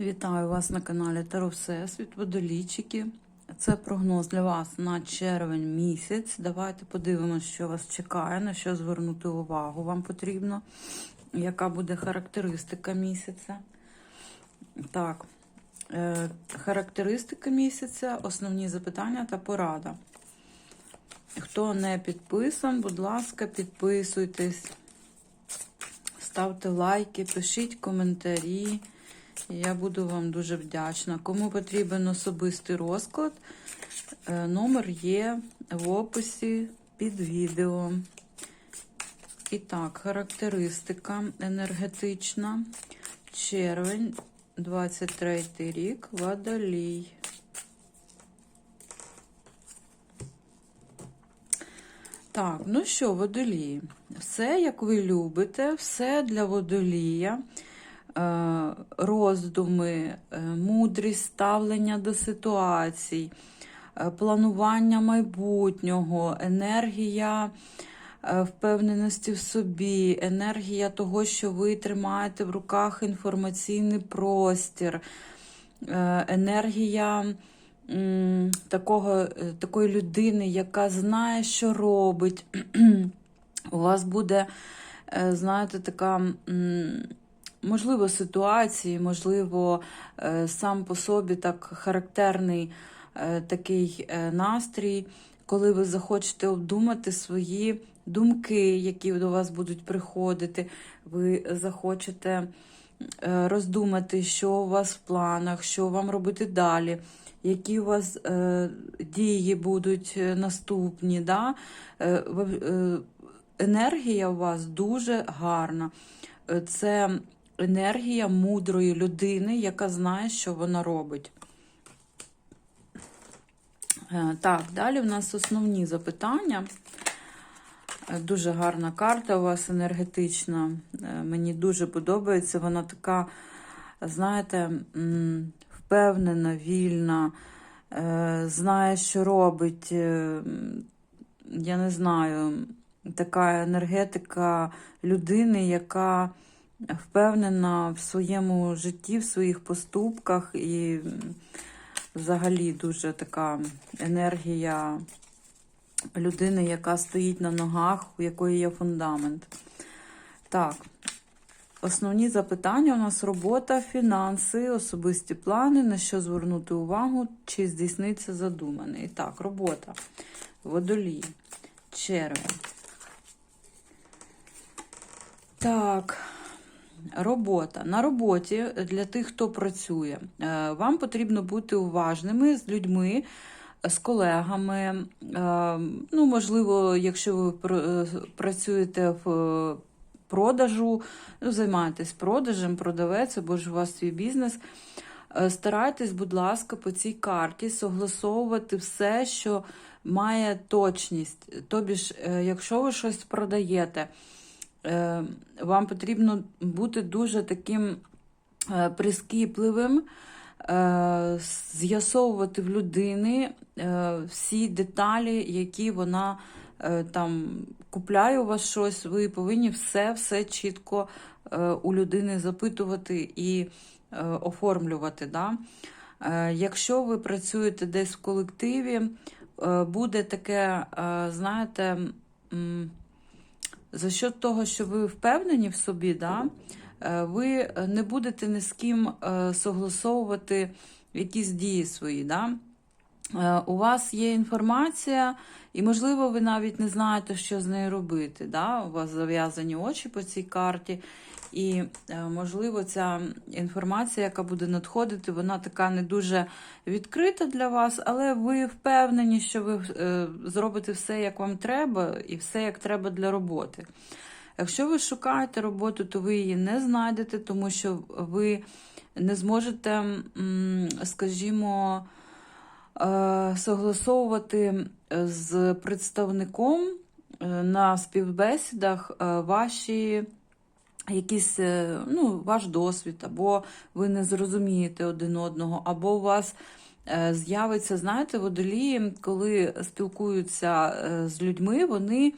Вітаю вас на каналі Таро Всесвіт, водолійчики. Це прогноз для вас на червень місяць. Давайте подивимося, що вас чекає, на що звернути увагу вам потрібно, яка буде характеристика місяця. Так, е, характеристика місяця, основні запитання та порада. Хто не підписан, будь ласка, підписуйтесь, ставте лайки, пишіть коментарі. Я буду вам дуже вдячна. Кому потрібен особистий розклад, е, номер є в описі під відео. І так, характеристика енергетична. Червень, 23 рік, водолій. Так, ну що, водолії? Все, як ви любите, все для водолія. Е, роздуми, е, мудрість ставлення до ситуацій, е, планування майбутнього, енергія впевненості в собі, енергія того, що ви тримаєте в руках інформаційний простір, енергія такого, такої людини, яка знає, що робить. У вас буде, знаєте, така. Можливо, ситуації, можливо, сам по собі так характерний такий настрій, коли ви захочете обдумати свої думки, які до вас будуть приходити. Ви захочете роздумати, що у вас в планах, що вам робити далі, які у вас дії будуть наступні. Да? Енергія у вас дуже гарна. Це енергія мудрої людини, яка знає, що вона робить. Так, далі в нас основні запитання. Дуже гарна карта у вас енергетична. Мені дуже подобається. Вона така, знаєте, впевнена, вільна, знає, що робить. Я не знаю, така енергетика людини, яка впевнена в своєму житті, в своїх поступках, і взагалі дуже така енергія людини, яка стоїть на ногах, у якої є фундамент. Так, основні запитання у нас робота, фінанси, особисті плани, на що звернути увагу, чи здійсниться задумане. І так, робота, водолій, червень. Так. Робота. На роботі для тих, хто працює, е, вам потрібно бути уважними з людьми, з колегами. Е, ну, Можливо, якщо ви е, працюєте в продажу, ну, займаєтесь продажем, продавець або ж у вас свій бізнес. Старайтесь, будь ласка, по цій карті согласовувати все, що має точність. Тобі ж, якщо ви щось продаєте, вам потрібно бути дуже таким е, прискіпливим, е, з'ясовувати в людини всі деталі, які вона там купляє у вас щось, ви повинні все-все чітко у людини запитувати і оформлювати. Да? Якщо ви працюєте десь в колективі, буде таке, знаєте, за що того, що ви впевнені в собі, да, е, ви не будете ні з ким е, согласовувати якісь дії свої. Да? Е, у вас є інформація, і, можливо, ви навіть не знаєте, що з нею робити. Да? У вас зав'язані очі по цій карті. І, е, можливо, ця інформація, яка буде надходити, вона така не дуже відкрита для вас, але ви впевнені, що ви е, зробите все, як вам треба, і все, як треба для роботи. Якщо ви шукаєте роботу, то ви її не знайдете, тому що ви не зможете, скажімо, е, согласовувати з представником на співбесідах ваші якийсь ну, ваш досвід, або ви не зрозумієте один одного, або у вас е, з'явиться, знаєте, водолії, коли спілкуються е, з людьми, вони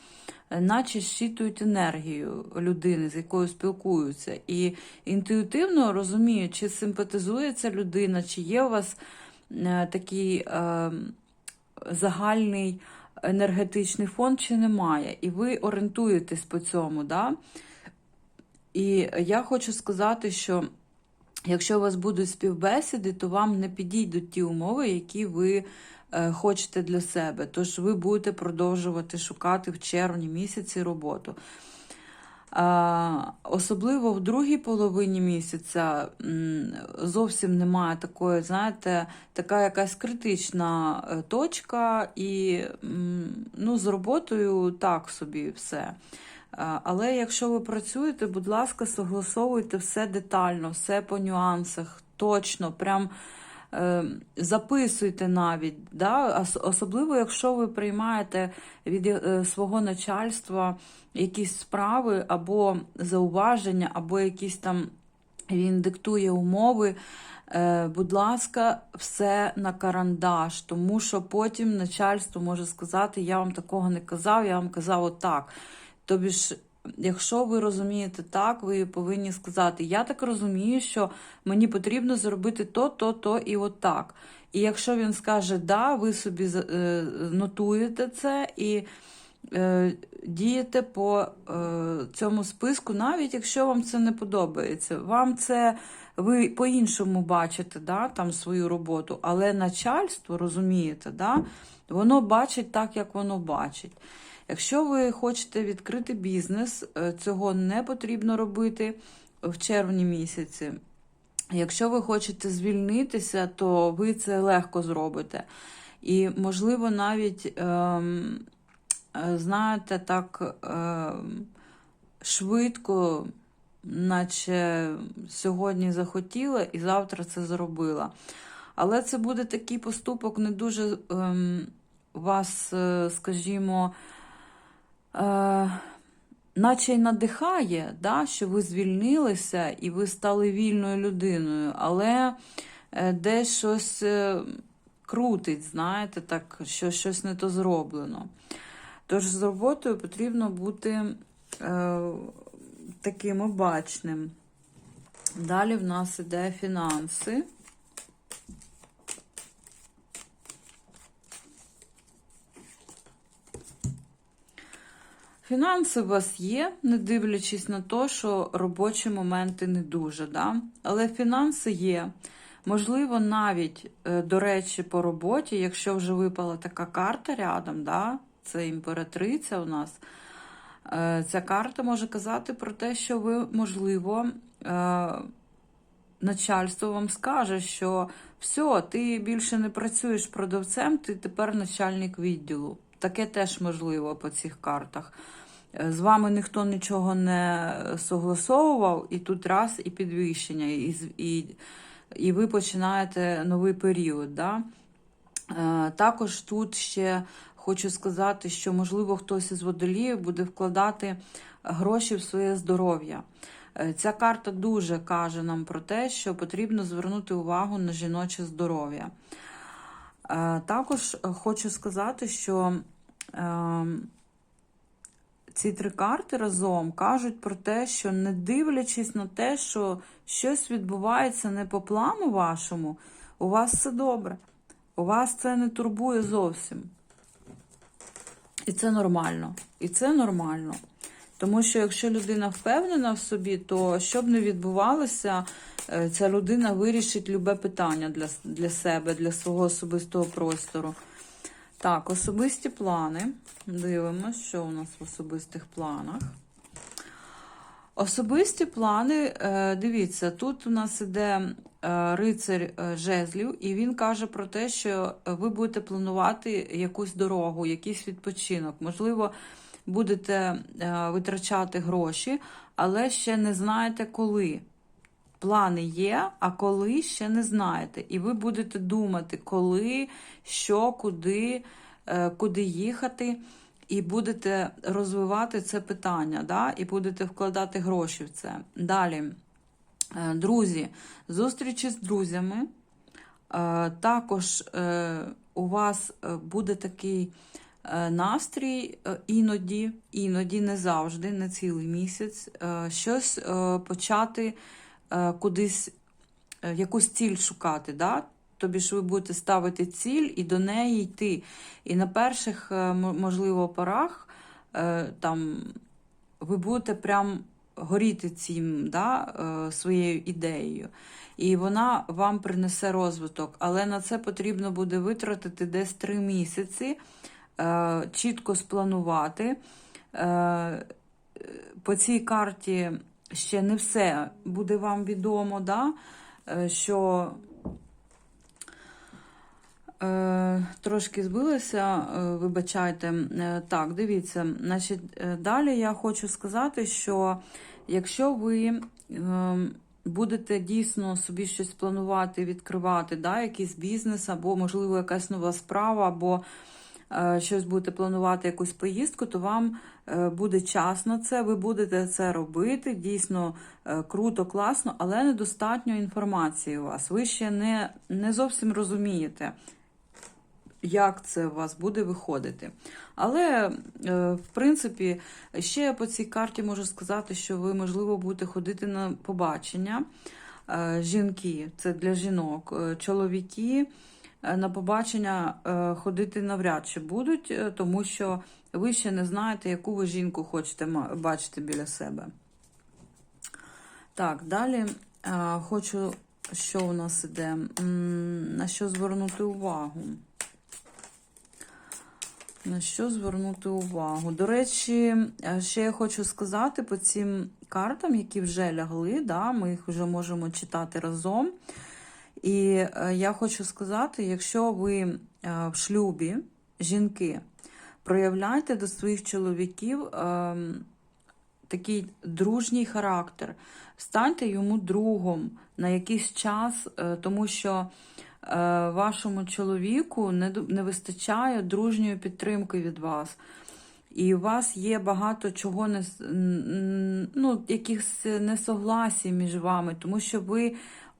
е, наче щитують енергію людини, з якою спілкуються. І інтуїтивно розуміють, чи симпатизує ця людина, чи є у вас е, такий е, загальний енергетичний фон, чи немає. І ви орієнтуєтесь по цьому. Да? І я хочу сказати, що якщо у вас будуть співбесіди, то вам не підійдуть ті умови, які ви е, хочете для себе. Тож ви будете продовжувати шукати в червні місяці роботу. Особливо в другій половині місяця зовсім немає такої, знаєте, така якась критична е, точка, і ну, з роботою так собі все. А, Але якщо ви працюєте, будь ласка, согласовуйте все детально, все по нюансах, точно, прям е, записуйте навіть. Да? Особливо, якщо ви приймаєте від е, свого начальства якісь справи або зауваження, або якісь там він диктує умови. Е, Будь ласка, все на карандаш, тому що потім начальство може сказати, я вам такого не казав, я вам казав отак. Тобі ж, якщо ви розумієте так, ви повинні сказати, я так розумію, що мені потрібно зробити то, то, то і отак. І якщо він скаже да, ви собі е, нотуєте це і е, дієте по е, цьому списку, навіть якщо вам це не подобається. Вам це ви по-іншому бачите да, там свою роботу, але начальство, розумієте, да, воно бачить так, як воно бачить. Якщо ви хочете відкрити бізнес, е, цього не потрібно робити в червні місяці. Якщо ви хочете звільнитися, то ви це легко зробите. І, можливо, навіть, ем, е, знаєте, так ем, швидко, наче сьогодні захотіла і завтра це зробила. Але це буде такий поступок не дуже ем, вас, е, скажімо, е, наче й надихає, да, що ви звільнилися і ви стали вільною людиною, але е, десь щось е, крутить, знаєте, так, що щось не то зроблено. Тож з роботою потрібно бути е, таким обачним. Далі в нас іде фінанси. Фінанси у вас є, не дивлячись на те, що робочі моменти не дуже, да? але фінанси є. Можливо, навіть, е, до речі, по роботі, якщо вже випала така карта рядом, да? це імператриця у нас, е, ця карта може казати про те, що ви, можливо, е, начальство вам скаже, що все, ти більше не працюєш продавцем, ти тепер начальник відділу. Таке теж можливо по цих картах. Е, З вами ніхто нічого не согласовував, і тут раз і підвищення, і, і, і ви починаєте новий період. Да? Е, Також тут ще хочу сказати, що, можливо, хтось із водоліїв буде вкладати гроші в своє здоров'я. Е, Ця карта дуже каже нам про те, що потрібно звернути увагу на жіноче здоров'я. Також хочу сказати, що е, ці три карти разом кажуть про те, що не дивлячись на те, що щось відбувається не по плану вашому, у вас все добре. У вас це не турбує зовсім. І це нормально. І це нормально. Тому що якщо людина впевнена в собі, то що б не відбувалося, е, ця людина вирішить любе питання для, для себе, для свого особистого простору. Так, особисті плани. Дивимося, що у нас в особистих планах. Особисті плани, е, дивіться, тут у нас іде е, рицар е, жезлів, і він каже про те, що ви будете планувати якусь дорогу, якийсь відпочинок. Можливо, будете витрачати гроші, але ще не знаєте коли. Плани є, а коли ще не знаєте. І ви будете думати, коли, що, куди, е, куди їхати, і будете розвивати це питання, да? і будете вкладати гроші в це. Далі, Е, друзі, зустрічі з друзями, Е, Також у вас буде такий настрій іноді, іноді не завжди, не цілий місяць, щось почати кудись, е, якусь ціль шукати. Да? Тобі ж ви будете ставити ціль і до неї йти. І на перших, е, можливо, порах е, там, ви будете прям горіти цим, да, е, своєю ідеєю. І вона вам принесе розвиток. Але на це потрібно буде витратити десь три місяці, е, чітко спланувати. Е, По цій карті ще не все буде вам відомо, да? е, що Е, трошки збилася, е, вибачайте. Е, Так, дивіться, значить, далі я хочу сказати, що якщо ви будете дійсно собі щось планувати, відкривати, да, якийсь бізнес, або, можливо, якась нова справа, або щось будете планувати, якусь поїздку, то вам е, буде час на це, ви будете це робити. Дійсно е, круто, класно, але недостатньо інформації у вас. Ви ще не, не зовсім розумієте як це у вас буде виходити. Але, е, в принципі, ще по цій карті можу сказати, що ви, можливо, будете ходити на побачення. Е, Жінки, це для жінок, Е, чоловіки е, на побачення е, ходити навряд чи будуть, е, тому що ви ще не знаєте, яку ви жінку хочете бачити біля себе. Так, далі е, хочу, що у нас іде, на що звернути увагу. На що звернути увагу? До речі, е, ще я хочу сказати по цим картам, які вже лягли, да, ми їх вже можемо читати разом. І е, я хочу сказати, якщо ви е, в шлюбі, жінки, проявляйте до своїх чоловіків е, такий дружній характер, станьте йому другом на якийсь час, е, тому що вашому чоловіку не, вистачає дружньої підтримки від вас. І у вас є багато чого не ну, якихось несогласій між вами, тому що ви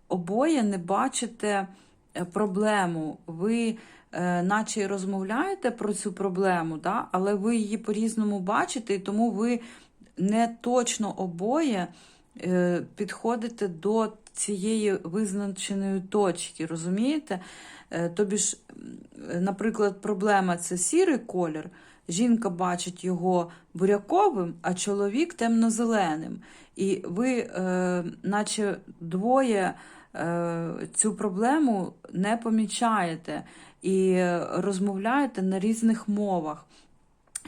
обоє не бачите е, проблему. Ви е, наче розмовляєте про цю проблему, да? але ви її по-різному бачите, і тому ви не точно обоє е, підходите до цієї визначеної точки, розумієте? Е, Тобі ж, наприклад, проблема це сірий колір. Жінка бачить його буряковим, а чоловік темно-зеленим. І ви, е, наче двоє, цю проблему не помічаєте і е, розмовляєте на різних мовах.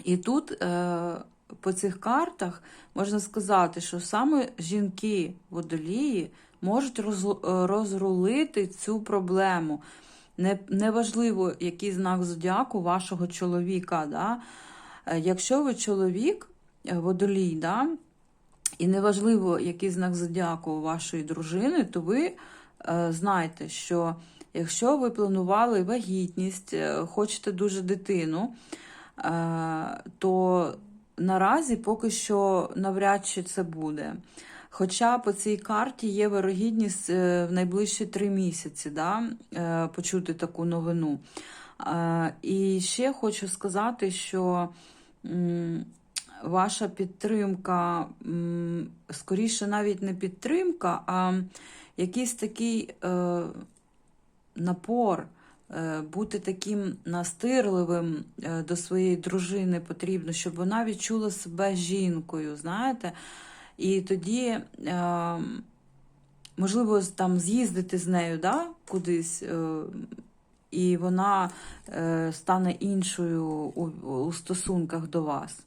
І тут е, по цих картах можна сказати, що саме жінки водолії можуть е, розрулити цю проблему. Не, неважливо, який знак зодіаку вашого чоловіка. Да? Е, Якщо ви чоловік, е, водолій, да? і неважливо, який знак зодіаку вашої дружини, то ви е, знаєте, що якщо ви планували вагітність, е, хочете дуже дитину, е, то наразі поки що навряд чи це буде. Хоча по цій карті є вирогідність в найближчі три місяці да, почути таку новину. І ще хочу сказати, що ваша підтримка, скоріше навіть не підтримка, а якийсь такий е, напор, е, бути таким настирливим е, до своєї дружини потрібно, щоб вона відчула себе жінкою, знаєте. І тоді, е, можливо, там з'їздити з нею да, кудись, е, і вона е, стане іншою у, у стосунках до вас.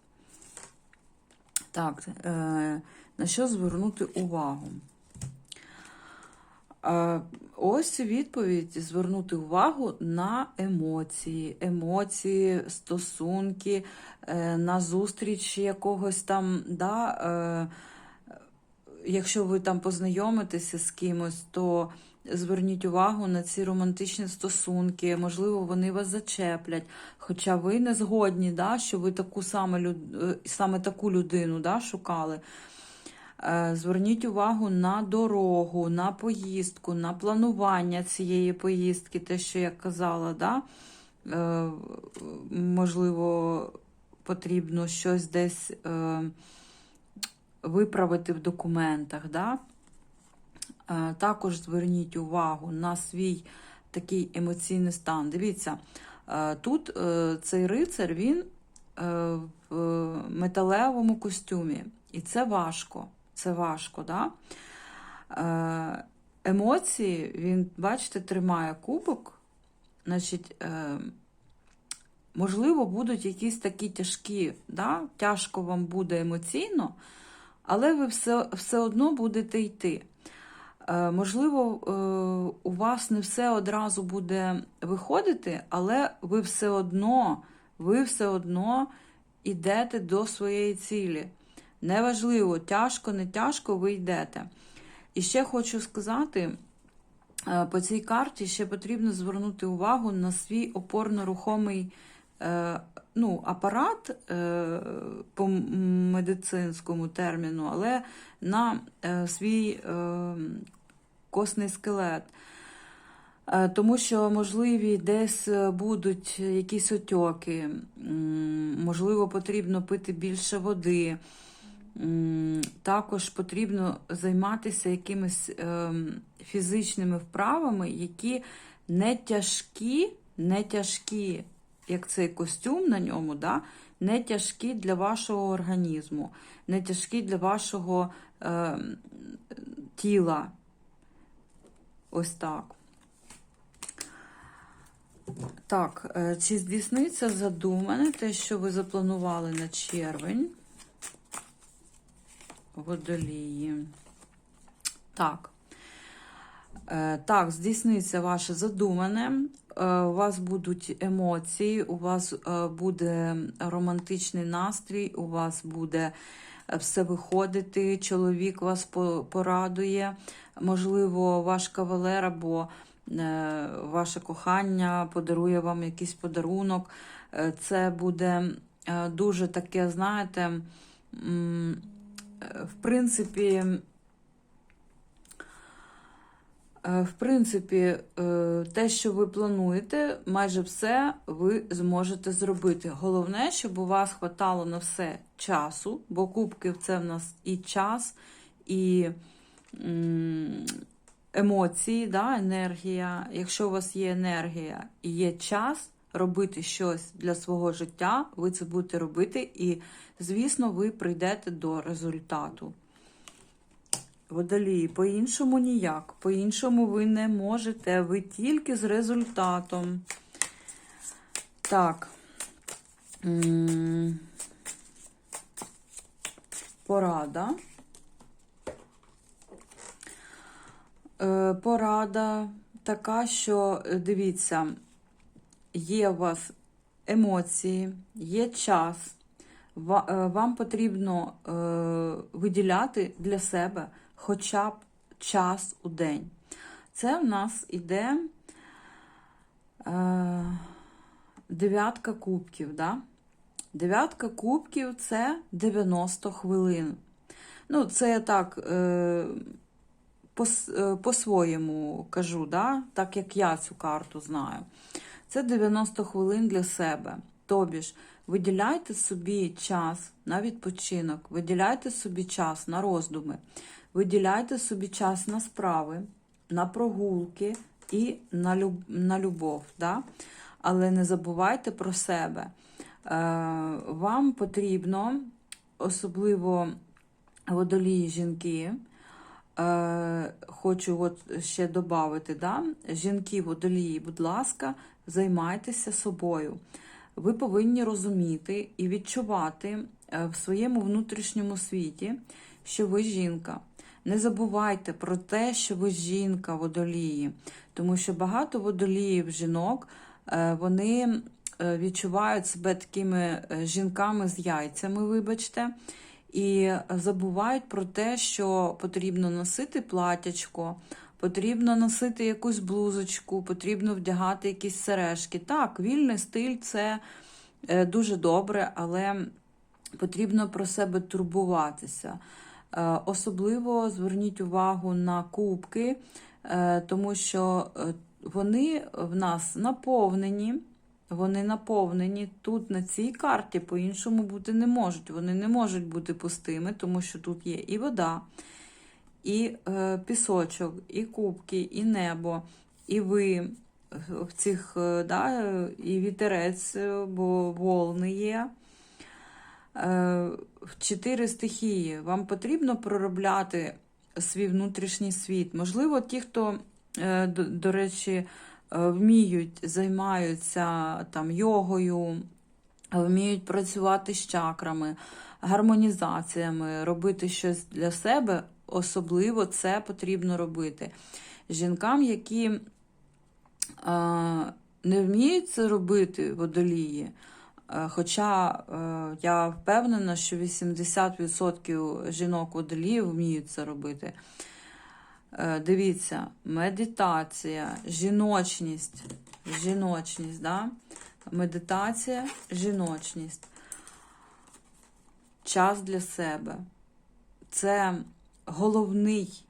Так, е, на що звернути увагу? Е, Ось відповідь звернути увагу на емоції, емоції, стосунки, е, на зустріч якогось там, да, е, якщо ви там познайомитеся з кимось, то зверніть увагу на ці романтичні стосунки, можливо, вони вас зачеплять. Хоча ви не згодні, да, що ви таку саме, е, саме таку людину да, шукали. Е, Зверніть увагу на дорогу, на поїздку, на планування цієї поїздки, те, що я казала, да? Е, можливо, потрібно щось десь виправити в документах. Да? Е, Також зверніть увагу на свій такий емоційний стан. Дивіться, е, тут е, цей рицар він в металевому костюмі, і це важко. Це важко, да? Емоції він, бачите, тримає кубок. Значить, можливо, будуть якісь такі тяжкі, да? тяжко вам буде емоційно, але ви все, все одно будете йти. Е, Можливо, е, у вас не все одразу буде виходити, але ви все одно, ви все одно йдете до своєї цілі. Неважливо, тяжко, не тяжко, ви йдете. І ще хочу сказати, е, по цій карті ще потрібно звернути увагу на свій опорно-рухомий ну, апарат е, по медицинському терміну, але на е, свій е, косний скелет. Тому що, можливі, десь будуть якісь отьоки, можливо, потрібно пити більше води. Також потрібно займатися якимись фізичними вправами, які не тяжкі, не тяжкі, як цей костюм на ньому, да? не тяжкі для вашого організму, не тяжкі для вашого ем, тіла. Ось так. Так, е, чи здійсниться задумане те, що ви запланували на червень? Водолії. Так. Е, Так, здійсниться ваше задумане. Е, У вас будуть емоції, у вас е, буде романтичний настрій, у вас буде все виходити, чоловік вас порадує, можливо, ваш кавалер або ваше кохання подарує вам якийсь подарунок. Це буде дуже таке, знаєте, в принципі, В принципі, е, те, що ви плануєте, майже все ви зможете зробити. Головне, щоб у вас хватало на все часу, бо кубки це в нас і час, і емоції, да, енергія. Якщо у вас є енергія і є час робити щось для свого життя, ви це будете робити, і, звісно, ви прийдете до результату. Водолії, по-іншому ніяк. По-іншому ви не можете. Ви тільки з результатом. Так. Порада. Е, Порада така, що е, дивіться, є у вас емоції, є час. Е, Вам потрібно виділяти для себе хоча б час у день. Це в нас іде е, дев'ятка кубків. Да? Дев'ятка кубків це 90 хвилин. Ну, це я так е, е, по-своєму кажу, да? так як я цю карту знаю. Це 90 хвилин для себе. Тобі ж, виділяйте собі час на відпочинок, виділяйте собі час на роздуми, виділяйте собі час на справи, на прогулки і на, люб... на любов. Да? Але не забувайте про себе. Е, вам потрібно, особливо водолії жінки, Е, хочу от ще додати, да? жінки водолії, будь ласка, займайтеся собою. Ви повинні розуміти і відчувати е, в своєму внутрішньому світі, що ви жінка. Не забувайте про те, що ви жінка водолії, тому що багато водоліїв жінок е, вони е, відчувають себе такими е, жінками з яйцями, вибачте, і забувають про те, що потрібно носити платячко, потрібно носити якусь блузочку, потрібно вдягати якісь сережки. Так, вільний стиль це дуже добре, але потрібно про себе турбуватися. Е, Особливо зверніть увагу на кубки, е, тому що е, вони в нас наповнені. Вони наповнені тут на цій карті по-іншому бути не можуть. Вони не можуть бути пустими, тому що тут є і вода, і е, пісочок, і кубки, і небо, і ви в цих, да, і вітерець, бо волни є. Е, чотири стихії. Вам потрібно проробляти свій внутрішній світ. Можливо, ті, хто, е, до, речі, е, вміють, займаються там йогою, вміють працювати з чакрами, гармонізаціями, робити щось для себе, особливо це потрібно робити. Жінкам, які не вміють це робити водолії, хоча е, я впевнена, що 80% жінок водоліїв вміють це робити. Е, Дивіться, медитація, жіночність, жіночність, да? медитація, жіночність, час для себе. Це головний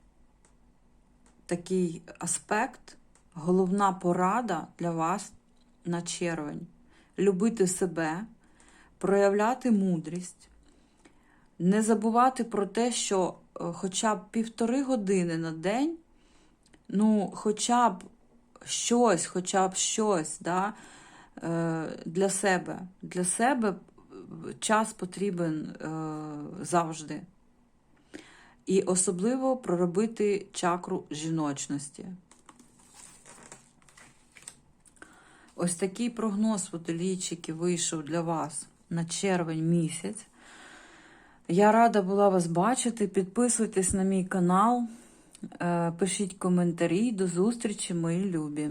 такий аспект, головна порада для вас на червень. Любити себе, проявляти мудрість, не забувати про те, що е, хоча б півтори години на день, ну, хоча б щось, хоча б щось да, е, для себе. Для себе час потрібен е, завжди. І особливо проробити чакру жіночності. Ось такий прогноз водолійчики вийшов для вас на червень місяць. Я рада була вас бачити. Підписуйтесь на мій канал, е, пишіть коментарі. До зустрічі, мої любі!